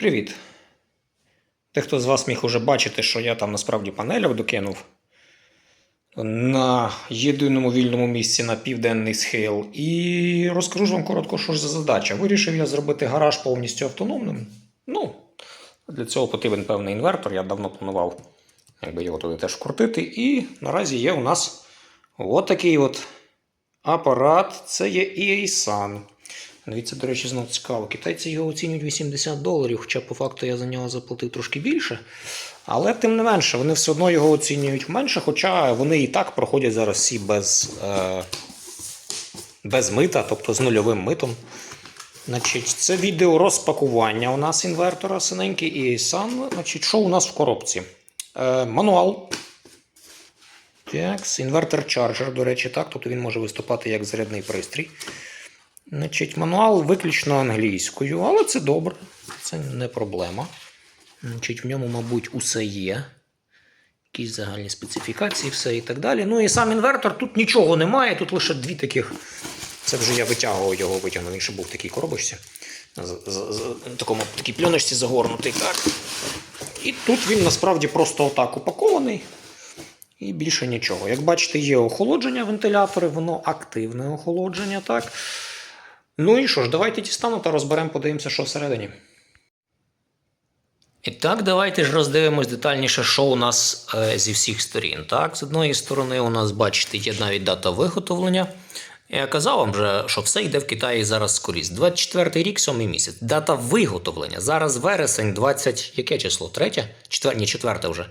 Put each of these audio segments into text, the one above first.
Привіт. Дехто з вас міг уже бачити, що я там насправді панелях докинув на єдиному вільному місці на південний схил. І розкажу ж вам коротко, що ж за задача. Вирішив я зробити гараж повністю автономним. Ну, для цього потрібен певний інвертор. Я давно планував якби його туди теж вкрутити. І наразі є у нас отакий от апарат. Це є EA-Sun. Дивіться, до речі, знов цікаво. Китайці його оцінюють 80 доларів, хоча по факту я за нього заплатив трошки більше. Але тим не менше, вони все одно його оцінюють менше, хоча вони і так проходять зараз всі без, е, без мита, тобто з нульовим митом. Значить, це відео розпакування у нас інвертора синенький і сам. Значить, що у нас в коробці? Е, мануал. Так, інвертор чарджер, до речі, так, тобто він може виступати як зарядний пристрій. Значить, мануал виключно англійською, але це добре, це не проблема. Значить, в ньому, мабуть, усе є. Якісь загальні специфікації, все і так далі. Ну і сам інвертор тут нічого немає, тут лише дві таких. Це вже я витягував його, витягнув. Він ще був в такій коробочці. З, такому, такій пленочці загорнутий. Так. І тут він насправді просто отак упакований. І більше нічого. Як бачите, є охолодження вентилятори, воно активне охолодження, так. Ну і що ж, давайте дістану та розберемо, подивимося, що всередині. І так, давайте ж роздивимось детальніше, що у нас е, зі всіх сторін. Так, з одної сторони, у нас, бачите, є навіть дата виготовлення. Я казав вам вже, що все йде в Китаї зараз скорість. 24 рік, 7 місяць. Дата виготовлення. Зараз вересень, 20, яке число? Третє? Четвер... Ні, четверте вже.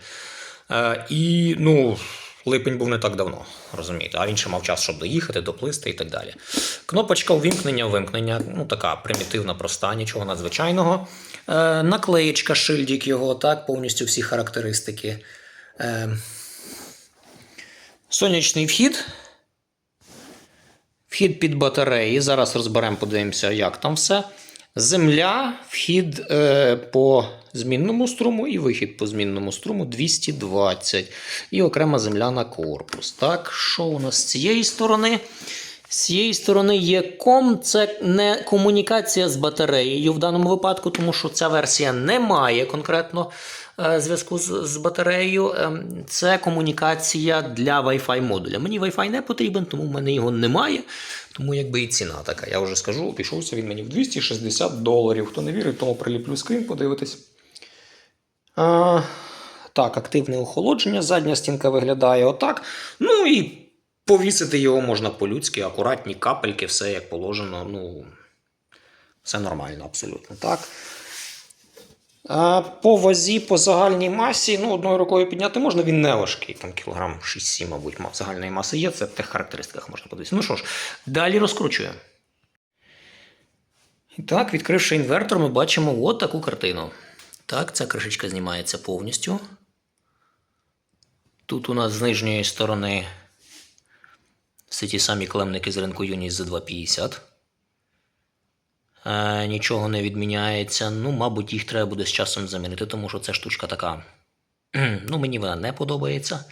Е, і, ну, липень був не так давно, розумієте, а він ще мав час, щоб доїхати, доплисти і так далі. Кнопочка увімкнення, вимкнення, ну така примітивна, проста, нічого надзвичайного. Е, наклеєчка, шильдик його, так, повністю всі характеристики. Е, сонячний вхід. Вхід під батареї. Зараз розберемо, подивимося, як там все. Земля, вхід е, по змінному струму і вихід по змінному струму 220. І окрема земля на корпус. Так, що у нас з цієї сторони? З цієї сторони є ком, це не комунікація з батареєю в даному випадку, тому що ця версія не має конкретно зв'язку з, з батареєю. Ем, Це комунікація для Wi-Fi модуля. Мені Wi-Fi не потрібен, тому в мене його немає. Тому якби і ціна така. Я вже скажу, обійшовся він мені в 260 доларів. Хто не вірить, тому приліплю скрін, подивитись. А, так, активне охолодження. Задня стінка виглядає отак. Ну і повісити його можна по-людськи, акуратні капельки, все як положено. Ну, все нормально, абсолютно так. По вазі, по загальній масі, ну, одною рукою підняти можна, він не важкий, там кілограм 6-7, мабуть, загальної маси є, це в тих характеристиках можна подивитися. Ну що ж, далі розкручуємо. І так, відкривши інвертор, ми бачимо от таку картину. Так, ця кришечка знімається повністю. Тут у нас з нижньої сторони все ті самі клемники з ринку Юніс за 2,50. Е, нічого не відміняється. Ну, мабуть, їх треба буде з часом замінити, тому що ця штучка така. Ну, мені вона не подобається.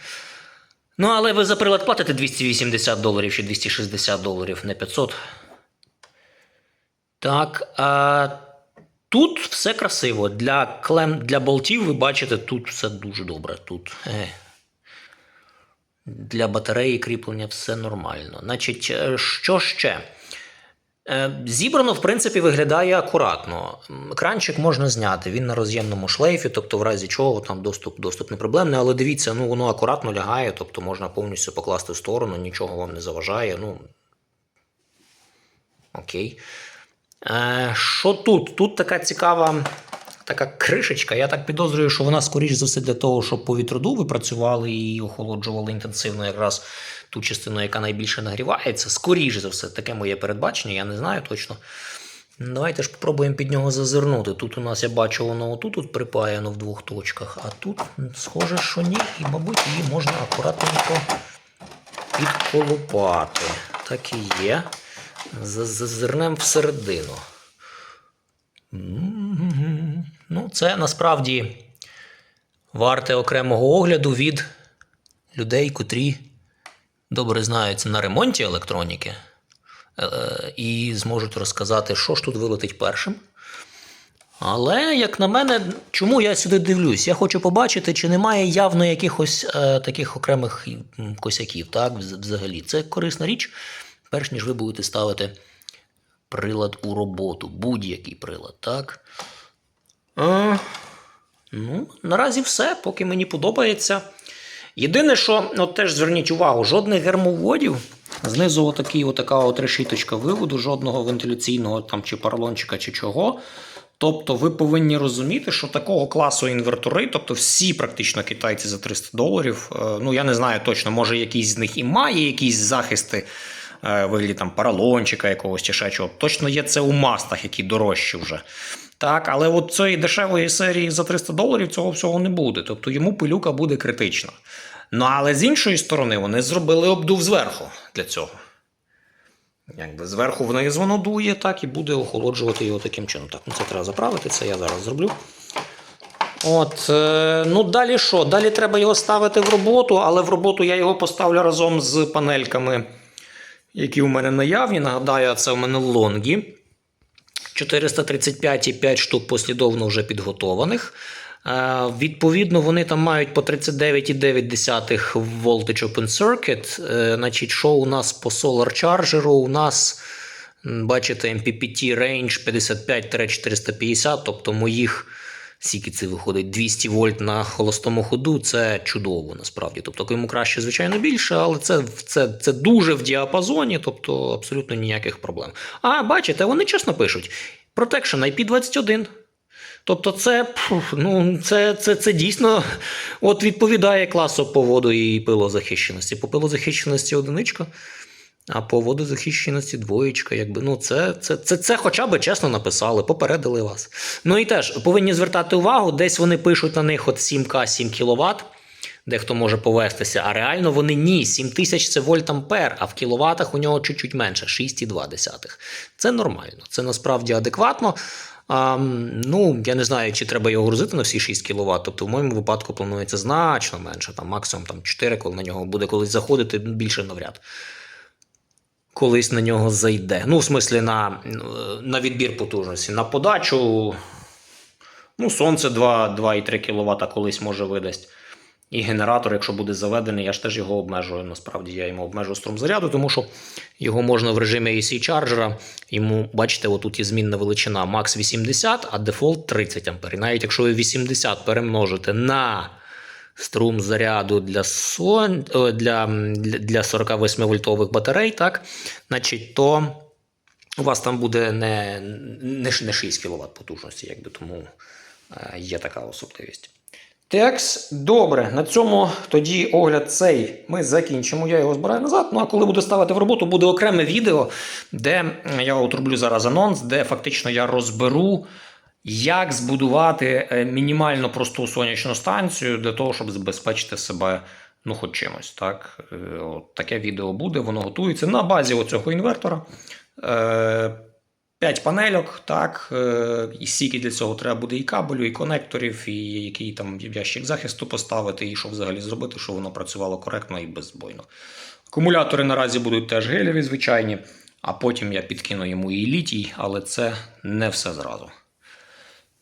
Ну, але ви за прилад платите 280 доларів чи 260 доларів, не 500. Так. А тут все красиво. Для клем, для болтів, ви бачите, тут все дуже добре. Тут. Е. Для батареї кріплення все нормально. Значить, е, що ще? Е, Зібрано, в принципі, виглядає акуратно. Кранчик можна зняти, він на роз'ємному шлейфі, тобто в разі чого там доступ, доступ не проблемний, але дивіться, ну воно акуратно лягає, тобто можна повністю покласти в сторону, нічого вам не заважає. Ну, окей. Е, Що тут? Тут така цікава така кришечка. Я так підозрюю, що вона, скоріш за все, для того, щоб по повітродуви працювали і охолоджували інтенсивно якраз ту частину, яка найбільше нагрівається. Скоріш за все, таке моє передбачення, я не знаю точно. Давайте ж спробуємо під нього зазирнути. Тут у нас я бачу, воно отут тут припаяно в двох точках, а тут схоже, що ні, і, мабуть, її можна акуратненько підколупати. Так і є. Зазирнемо всередину. Це насправді варте окремого огляду від людей, котрі добре знаються на ремонті електроніки е, і зможуть розказати, що ж тут вилетить першим. Але, як на мене, чому я сюди дивлюсь? Я хочу побачити, чи немає явно якихось е, таких окремих косяків, так, взагалі. Це корисна річ, перш ніж ви будете ставити прилад у роботу, будь-який прилад, так? Е, ну, наразі все, поки мені подобається. Єдине, що от теж зверніть увагу, жодних гермоводів. Знизу отакий, отака от решіточка виводу, жодного вентиляційного там чи поролончика, чи чого. Тобто ви повинні розуміти, що такого класу інвертори, тобто всі практично китайці за 300 доларів, е, ну я не знаю точно, може якийсь з них і має якісь захисти е, вигляді там поролончика якогось чи ще чого. Точно є це у мастах, які дорожчі вже. Так, але от цієї дешевої серії за 300 доларів цього всього не буде. Тобто йому пилюка буде критична. Ну але з іншої сторони, вони зробили обдув зверху для цього. Якби зверху вниз воно дує, так і буде охолоджувати його таким чином. Так, ну це треба заправити, це я зараз зроблю. От, е, ну далі що? Далі треба його ставити в роботу, але в роботу я його поставлю разом з панельками, які у мене наявні. Нагадаю, це у мене лонгі. 435 5 штук послідовно вже підготованих. Е, Відповідно, вони там мають по 39,9 voltage open circuit. Е, Значить, що у нас по Solar Charger? У нас, бачите, MPPT range 55-450, тобто моїх. Скільки це виходить 200 вольт на холостому ходу, це чудово насправді. Тобто йому краще, звичайно, більше, але це, це, це дуже в діапазоні, тобто абсолютно ніяких проблем. А бачите, вони чесно пишуть: Protection IP21. Тобто, це, ну, це, це, це дійсно от відповідає класу по воду і пилозахищеності. По пилозахищеності одиничка, а по водозахищеності двоєчка. Якби, ну, це, це, це, це хоча б чесно написали, попередили вас. Ну і теж повинні звертати увагу, десь вони пишуть на них от 7К 7 кВт. Дехто може повестися, а реально вони ні. 7000 це вольт-ампер, а в кіловатах у нього чуть-чуть менше 6,2. Це нормально, це насправді адекватно. А, ну, я не знаю, чи треба його грузити на всі 6 кВт. Тобто, в моєму випадку планується значно менше, там максимум там, 4, коли на нього буде колись заходити, більше навряд. Колись на нього зайде. Ну, в смислі, на, на відбір потужності. На подачу. Ну, сонце 2, 2,3 кВт колись може видасть. І генератор, якщо буде заведений, я ж теж його обмежую. Насправді я йому обмежую струм заряду, тому що його можна в режимі AC чарджера. Йому, бачите, отут є змінна величина Max 80, а дефолт 30 А. Навіть якщо ви 80 перемножите на струм заряду для сон... для, для, для 48 вольтових батарей, так, значить, то у вас там буде не, не, не 6 кВт потужності, якби тому е, є така особливість. Текс, добре, на цьому тоді огляд цей ми закінчимо. Я його збираю назад. Ну а коли буду ставити в роботу, буде окреме відео, де я от роблю зараз анонс, де фактично я розберу, як збудувати е, мінімально просту сонячну станцію для того, щоб забезпечити себе ну, хоч чимось. Так? Е, От таке відео буде, воно готується на базі оцього інвертора. Е, 5 панельок, так, е, і стільки для цього треба буде і кабелю, і конекторів, і який там ящик захисту поставити, і що взагалі зробити, щоб воно працювало коректно і беззбойно. Акумулятори наразі будуть теж гелєві, звичайні, а потім я підкину йому і літій, але це не все зразу.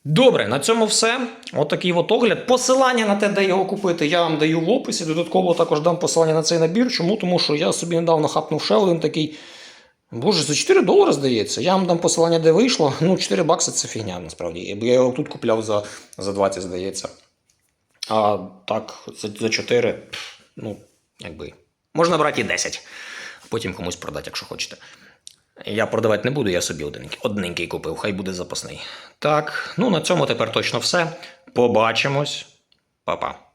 Добре, на цьому все. Отакий от огляд. Посилання на те, де його купити, я вам даю в описі. Додатково також дам посилання на цей набір. Чому? Тому що я собі недавно хапнув ще один такий. Боже, за 4 долари здається. Я вам дам посилання, де вийшло. Ну, 4 бакси це фігня, насправді. Я його тут купляв за, за 20, здається. А так, за, за 4, ну, якби. Можна брати і 10, а потім комусь продати, якщо хочете. Я продавати не буду, я собі одненький, одненький купив, хай буде запасний. Так, ну на цьому тепер точно все. Побачимось. Па-па.